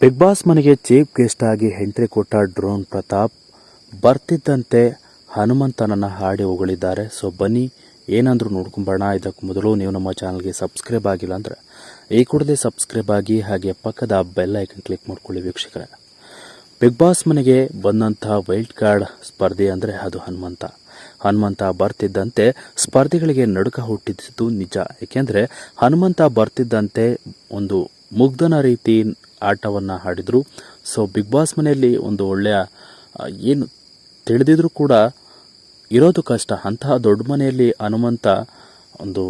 Big Boss ಮನೆಗೆ chief guest ಆಗಿ entry ಕೊಟ್ಟ ಡ್ರೋನ್ ಪ್ರತಾಪ್ ಬರ್ತಿದ್ದಂತೆ ಹನುಮಂತನನ್ನ ಹಾಡಿ ಹೊಗಳಿದ್ದಾರೆ. ಸೊ ಬನ್ನಿ, ಏನಂದ್ರೂ ನೋಡ್ಕೊಂಬೋಣ ಇದಕ್ಕೆ ಮೊದಲು ನೀವು ನಮ್ಮ ಚಾನಲ್ಗೆ ಸಬ್ಸ್ಕ್ರೈಬ್ ಆಗಿಲ್ಲ ಅಂದ್ರೆ ಈ ಕೂಡಲೇ ಸಬ್ಸ್ಕ್ರೈಬ್ ಆಗಿ ಹಾಗೆ ಪಕ್ಕದ ಬೆಲ್ ಐಕನ್ ಕ್ಲಿಕ್ ಮಾಡ್ಕೊಳ್ಳಿ ವೀಕ್ಷಕರೇ. ಬಿಗ್ ಬಾಸ್ ಮನೆಗೆ ಬಂದಂತಹ ವೈಲ್ಡ್ ಕಾರ್ಡ್ ಸ್ಪರ್ಧೆ ಅಂದರೆ ಅದು ಹನುಮಂತ. ಹನುಮಂತ ಬರ್ತಿದ್ದಂತೆ ಸ್ಪರ್ಧಿಗಳಿಗೆ ನಡುಕ ಹುಟ್ಟಿದ್ದು ನಿಜ. ಏಕೆಂದರೆ ಹನುಮಂತ ಬರ್ತಿದ್ದಂತೆ ಒಂದು ಮುಗ್ಧನ ರೀತಿ ಆಟವನ್ನು ಆಡಿದರು. ಸೊ ಬಿಗ್ ಬಾಸ್ ಮನೆಯಲ್ಲಿ ಒಂದು ಒಳ್ಳೆಯ ಏನು ತಿಳಿದಿದ್ರು ಕೂಡ ಇರೋದು ಕಷ್ಟ. ಅಂತಹ ದೊಡ್ಡ ಮನೆಯಲ್ಲಿ ಹನುಮಂತ ಒಂದು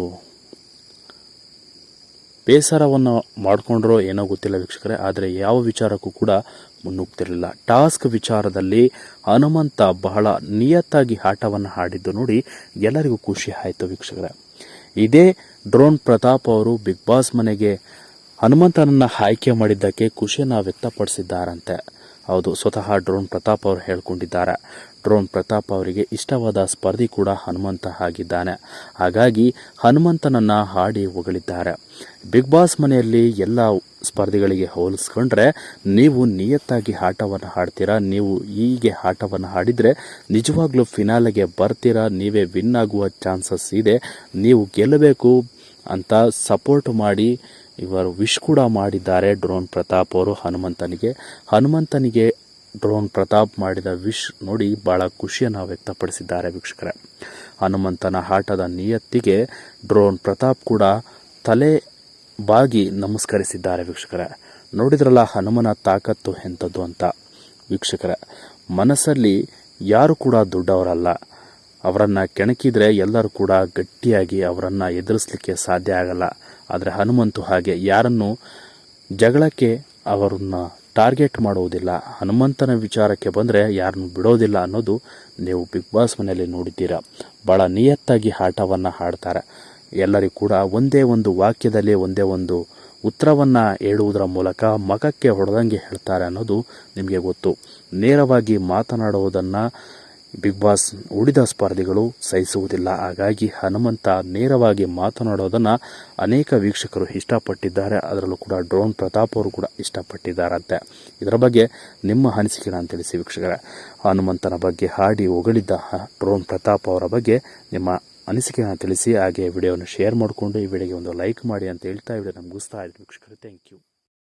ಬೇಸರವನ್ನು ಮಾಡಿಕೊಂಡ್ರೋ ಏನೋ ಗೊತ್ತಿಲ್ಲ ವೀಕ್ಷಕರೇ, ಆದರೆ ಯಾವ ವಿಚಾರಕ್ಕೂ ಕೂಡ ಮುನ್ನುಗ್ತಿರಲಿಲ್ಲ ಟಾಸ್ಕ್ ವಿಚಾರದಲ್ಲಿ ಹನುಮಂತ ಬಹಳ ನಿಯತ್ತಾಗಿ ಆಟವನ್ನು ಆಡಿದ್ದು ನೋಡಿ ಎಲ್ಲರಿಗೂ ಖುಷಿ ಆಯಿತು ವೀಕ್ಷಕರೇ. ಇದೇ ಡ್ರೋನ್ ಪ್ರತಾಪ್ ಅವರು ಬಿಗ್ ಬಾಸ್ ಮನೆಗೆ ಹನುಮಂತನನ್ನ ಆಯ್ಕೆ ಮಾಡಿದ್ದಕ್ಕೆ ಖುಷಿಯನ್ನು ವ್ಯಕ್ತಪಡಿಸಿದ್ದಾರಂತೆ. ಹೌದು, ಸ್ವತಃ ಡ್ರೋನ್ ಪ್ರತಾಪ್ ಅವರು ಹೇಳ್ಕೊಂಡಿದ್ದಾರೆ. ಡ್ರೋನ್ ಪ್ರತಾಪ್ ಅವರಿಗೆ ಇಷ್ಟವಾದ ಸ್ಪರ್ಧಿ ಕೂಡ ಹನುಮಂತ ಆಗಿದ್ದಾನೆ. ಹಾಗಾಗಿ ಹನುಮಂತನನ್ನ ಹಾಡಿ ಹೊಗಳಿದ್ದಾರೆ. ಬಿಗ್ ಬಾಸ್ ಮನೆಯಲ್ಲಿ ಎಲ್ಲ ಸ್ಪರ್ಧಿಗಳಿಗೆ ಹೋಲಿಸ್ಕೊಂಡ್ರೆ ನೀವು ನಿಯತ್ತಾಗಿ ಆಟವನ್ನು ಹಾಡ್ತೀರಾ ನೀವು ಹೀಗೆ ಆಟವನ್ನು ಹಾಡಿದರೆ ನಿಜವಾಗ್ಲೂ ಫಿನಾಲೆಗೆ ಬರ್ತೀರಾ? ನೀವೇ ವಿನ್ ಆಗುವ ಚಾನ್ಸಸ್ ಇದೆ. ನೀವು ಗೆಲ್ಲಬೇಕು ಅಂತ ಸಪೋರ್ಟ್ ಮಾಡಿ ಇವರು ವಿಶ್ ಕೂಡ ಮಾಡಿದ್ದಾರೆ ಡ್ರೋನ್ ಪ್ರತಾಪ್ ಅವರು. ಹನುಮಂತನಿಗೆ ಹನುಮಂತನಿಗೆ ಡ್ರೋನ್ ಪ್ರತಾಪ್ ಮಾಡಿದ ವಿಶ್ ನೋಡಿ ಬಹಳ ಖುಷಿಯನ್ನು ವ್ಯಕ್ತಪಡಿಸಿದ್ದಾರೆ ವೀಕ್ಷಕರೇ. ಹನುಮಂತನ ಆಟದ ನಿಯತ್ತಿಗೆ ಡ್ರೋನ್ ಪ್ರತಾಪ್ ಕೂಡ ತಲೆ ಬಾಗಿ ನಮಸ್ಕರಿಸಿದ್ದಾರೆ ವೀಕ್ಷಕರೇ. ನೋಡಿದ್ರಲ್ಲ ಹನುಮನ ತಾಕತ್ತು ಎಂಥದ್ದು ಅಂತ ವೀಕ್ಷಕರ. ಮನಸ್ಸಲ್ಲಿ ಯಾರು ಕೂಡ ದೊಡ್ಡವರಲ್ಲ. ಅವರನ್ನು ಕೆಣಕಿದ್ರೆ ಎಲ್ಲರೂ ಕೂಡ ಗಟ್ಟಿಯಾಗಿ ಅವರನ್ನು ಎದುರಿಸಲಿಕ್ಕೆ ಸಾಧ್ಯ ಆಗಲ್ಲ. ಆದರೆ ಹನುಮಂತು ಹಾಗೆ ಯಾರನ್ನು ಜಗಳಕ್ಕೆ ಅವರನ್ನ ಟಾರ್ಗೆಟ್ ಮಾಡುವುದಿಲ್ಲ ಹನುಮಂತನ ವಿಚಾರಕ್ಕೆ ಬಂದರೆ ಯಾರನ್ನು ಬಿಡೋದಿಲ್ಲ ಅನ್ನೋದು ನೀವು ಬಿಗ್ ಬಾಸ್ ಮನೆಯಲ್ಲಿ ನೋಡಿದ್ದೀರಾ. ಭಾಳ ನಿಯತ್ತಾಗಿ ಆಟವನ್ನು ಹಾಡ್ತಾರೆ ಎಲ್ಲರಿಗೂ ಕೂಡ ಒಂದೇ ಒಂದು ವಾಕ್ಯದಲ್ಲಿ ಒಂದೇ ಒಂದು ಉತ್ತರವನ್ನು ಹೇಳುವುದರ ಮೂಲಕ ಮಗಕ್ಕೆ ಹೊಡೆದಂಗೆ ಹೇಳ್ತಾರೆ ಅನ್ನೋದು ನಿಮಗೆ ಗೊತ್ತು. ನೇರವಾಗಿ ಮಾತನಾಡುವುದನ್ನು ಬಿಗ್ ಬಾಸ್ ಉಳಿದ ಸ್ಪರ್ಧಿಗಳು ಸಹಿಸುವುದಿಲ್ಲ. ಹಾಗಾಗಿ ಹನುಮಂತ ನೇರವಾಗಿ ಮಾತನಾಡೋದನ್ನು ಅನೇಕ ವೀಕ್ಷಕರು ಇಷ್ಟಪಟ್ಟಿದ್ದಾರೆ. ಅದರಲ್ಲೂ ಕೂಡ ಡ್ರೋನ್ ಪ್ರತಾಪ್ ಅವರು ಕೂಡ ಇಷ್ಟಪಟ್ಟಿದ್ದಾರಂತೆ. ಇದರ ಬಗ್ಗೆ ನಿಮ್ಮ ಅನಿಸಿಕೆನ ತಿಳಿಸಿ ವೀಕ್ಷಕರೇ. ಹನುಮಂತನ ಬಗ್ಗೆ ಹಾಡಿ ಹೊಗಳಿದ್ದ ಡ್ರೋನ್ ಪ್ರತಾಪ್ ಅವರ ಬಗ್ಗೆ ನಿಮ್ಮ ಅನಿಸಿಕೆಯನ್ನು ತಿಳಿಸಿ, ಹಾಗೆ ವಿಡಿಯೋವನ್ನು ಶೇರ್ ಮಾಡಿಕೊಂಡು ಈ ವಿಡಿಯೋಗೆ ಒಂದು ಲೈಕ್ ಮಾಡಿ ಅಂತ ಹೇಳ್ತಾ ವಿಡಿಯೋ ನಮ್ಗೆ ಗುಸ್ತಾ ಇದ್ರು ವೀಕ್ಷಕರು. Thank you.